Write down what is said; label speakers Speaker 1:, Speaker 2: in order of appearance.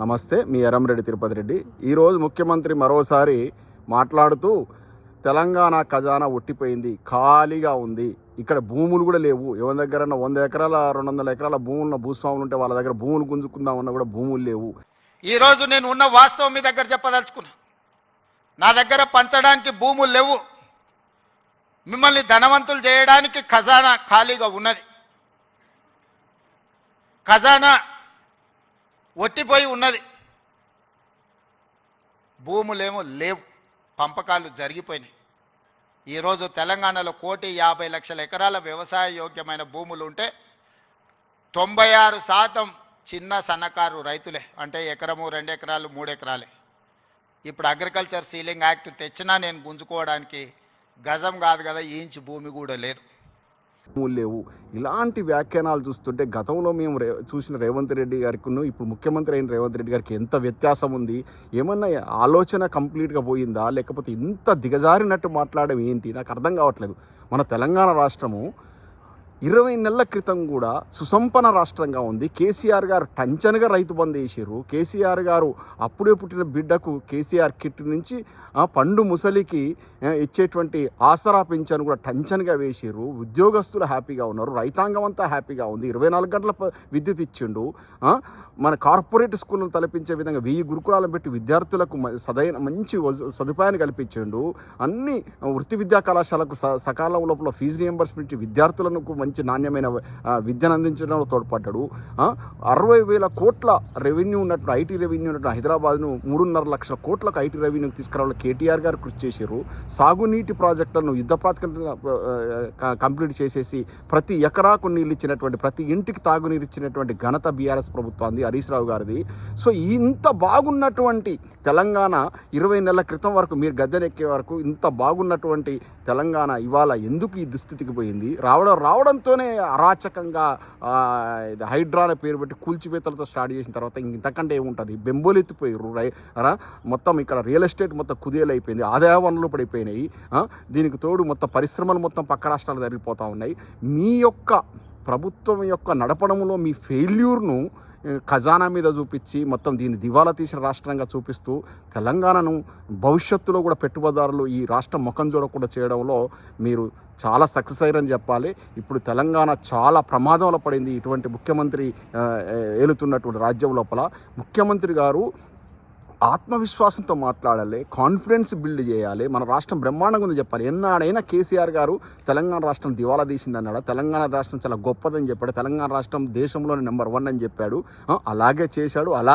Speaker 1: నమస్తే మీ ఎరంరెడ్డి తిరుపతి రెడ్డి. ఈరోజు ముఖ్యమంత్రి మరోసారి మాట్లాడుతూ తెలంగాణ ఖజానా ఒట్టిపోయింది ఖాళీగా ఉంది. ఇక్కడ భూములు కూడా లేవు. ఎవరి దగ్గర వంద ఎకరాల రెండు వందల ఎకరాల భూములు భూస్వాములు ఉంటే వాళ్ళ దగ్గర భూములు గుంజుకుందామన్నా కూడా భూములు లేవు.
Speaker 2: ఈరోజు నేను ఉన్న వాస్తవం మీ దగ్గర చెప్పదలుచుకున్నా. నా దగ్గర పంచడానికి భూములు లేవు. మిమ్మల్ని ధనవంతులు చేయడానికి ఖజానా ఖాళీగా ఉన్నది. ఖజానా ఒట్టిపోయి ఉన్నది. భూములేమో లేవు. పంపకాలు జరిగిపోయినాయి. ఈరోజు తెలంగాణలో కోటి యాభై లక్షల ఎకరాల వ్యవసాయ యోగ్యమైన భూములు ఉంటే తొంభై ఆరు శాతం చిన్న సన్నకారు రైతులే. అంటే ఎకరము రెండు ఎకరాలు మూడు ఎకరాలే. ఇప్పుడు అగ్రికల్చర్ సీలింగ్ యాక్ట్ తెచ్చినా నేను గుంజుకోవడానికి గజం కాదు కదా ఇంచు భూమి కూడా లేదు.
Speaker 1: లేవు. ఇలాంటి వ్యాఖ్యానాలు చూస్తుంటే గతంలో మేము రే చూసిన రేవంత్ రెడ్డి గారికి ఇప్పుడు ముఖ్యమంత్రి అయిన రేవంత్ రెడ్డి గారికి ఎంత వ్యత్యాసం ఉంది? ఏమన్నా ఆలోచన కంప్లీట్గా పోయిందా? లేకపోతే ఇంత దిగజారినట్టు మాట్లాడడం ఏంటి? నాకు అర్థం కావట్లేదు. మన తెలంగాణ రాష్ట్రము ఇరవై నెలల క్రితం కూడా సుసంపన్న రాష్ట్రంగా ఉంది. కేసీఆర్ గారు టంచనగా రైతు బంద్ వేసారు కేసీఆర్ గారు అప్పుడే పుట్టిన బిడ్డకు కేసీఆర్ కిట్ నుంచి పండు ముసలికి ఇచ్చేటువంటి ఆసరా పింఛను కూడా టంచనగా వేసారు ఉద్యోగస్తులు హ్యాపీగా ఉన్నారు. రైతాంగం అంతా హ్యాపీగా ఉంది. ఇరవై నాలుగు గంటల విద్యుత్ ఇచ్చిండు. మన కార్పొరేట్ స్కూళ్ళను తలపించే విధంగా వెయ్యి గురుకులాలను పెట్టి విద్యార్థులకు సదైన మంచి సదుపాయాన్ని కల్పించిండు. అన్ని వృత్తి విద్యా కళాశాలకు స- సకాలం లోపల ఫీజు రియంబర్స్మెంట్ విద్యార్థులకు మంచి నాణ్యమైన విద్యను అందించడంలో తోడ్పడ్డాడు. అరవై వేల కోట్ల రెవెన్యూ ఉన్నట్టు ఐటీ రెవెన్యూ ఉన్నట్టు హైదరాబాద్ను మూడున్నర లక్షల కోట్లకు ఐటీ రెవెన్యూ తీసుకురావాలని కేటీఆర్ గారు కృషి చేశారు. సాగునీటి ప్రాజెక్టులను యుద్ధ ప్రాతిపదికన కంప్లీట్ చేసేసి ప్రతి ఎకరాకు నీళ్ళు ఇచ్చినటువంటి ప్రతి ఇంటికి తాగునీరు ఇచ్చినటువంటి ఘనత బీఆర్ఎస్ ప్రభుత్వాన్ని హరీష్ రావు గారిది. సో ఇంత బాగున్నటువంటి తెలంగాణ ఇరవై నెలల క్రితం వరకు మీరు గద్దెనెక్కే వరకు ఇంత బాగున్నటువంటి తెలంగాణ ఇవాళ ఎందుకు ఈ దుస్థితికి పోయింది? రావడం రావడం దాంతోనే అరాచకంగా ఇది హైడ్రా అనే పేరు పెట్టి కూల్చివేతలతో స్టార్ట్ చేసిన తర్వాత ఇంతకంటే ఏముంటుంది? బెంబోలెత్తిపోయారు రై మొత్తం ఇక్కడ రియల్ ఎస్టేట్ మొత్తం కుదేలైపోయింది. ఆదాయ వనరులు పడిపోయినాయి దీనికి తోడు మొత్తం పరిశ్రమలు మొత్తం పక్క రాష్ట్రాలు జరిగిపోతూ ఉన్నాయి. మీ యొక్క ప్రభుత్వం యొక్క నడపడంలో మీ ఫెయిల్యూర్ను ఖజానా మీద చూపించి మొత్తం దీన్ని దివాలా తీసిన రాష్ట్రంగా చూపిస్తూ తెలంగాణను భవిష్యత్తులో కూడా పెట్టుబడిదారులు ఈ రాష్ట్రం ముఖం చూడకుండా చేయడంలో మీరు చాలా సక్సెస్ అయ్యారని చెప్పాలి. ఇప్పుడు తెలంగాణ చాలా ప్రమాదంలో పడింది. ఇటువంటి ముఖ్యమంత్రి ఏలుతున్నటువంటి రాజ్యం లోపల ముఖ్యమంత్రి గారు ఆత్మవిశ్వాసంతో మాట్లాడాలి కాన్ఫిడెన్స్ బిల్డ్ చేయాలి. మన రాష్ట్రం బ్రహ్మాండంగా ఉందని చెప్పాలి. ఎన్నాడైనా కేసీఆర్ గారు తెలంగాణ రాష్ట్రం దివాలా తీసింది అన్నాడు. తెలంగాణ రాష్ట్రం చాలా గొప్పదని చెప్పాడు. తెలంగాణ రాష్ట్రం దేశంలోనే నెంబర్ వన్ అని చెప్పాడు. అలాగే చేశాడు. అలాగే